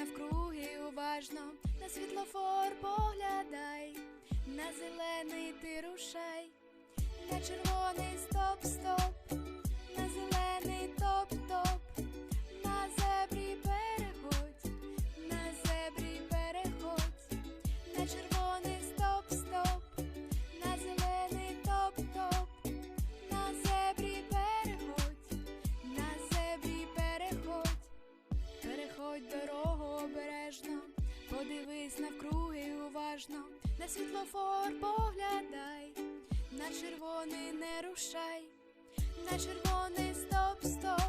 навкруги уважно, на світлофор поглядай, на зелений ти рушай, на червоний стоп стоп навкруги уважно, на світлофор поглядай, на червоний не рушай, на червоний стоп, стоп.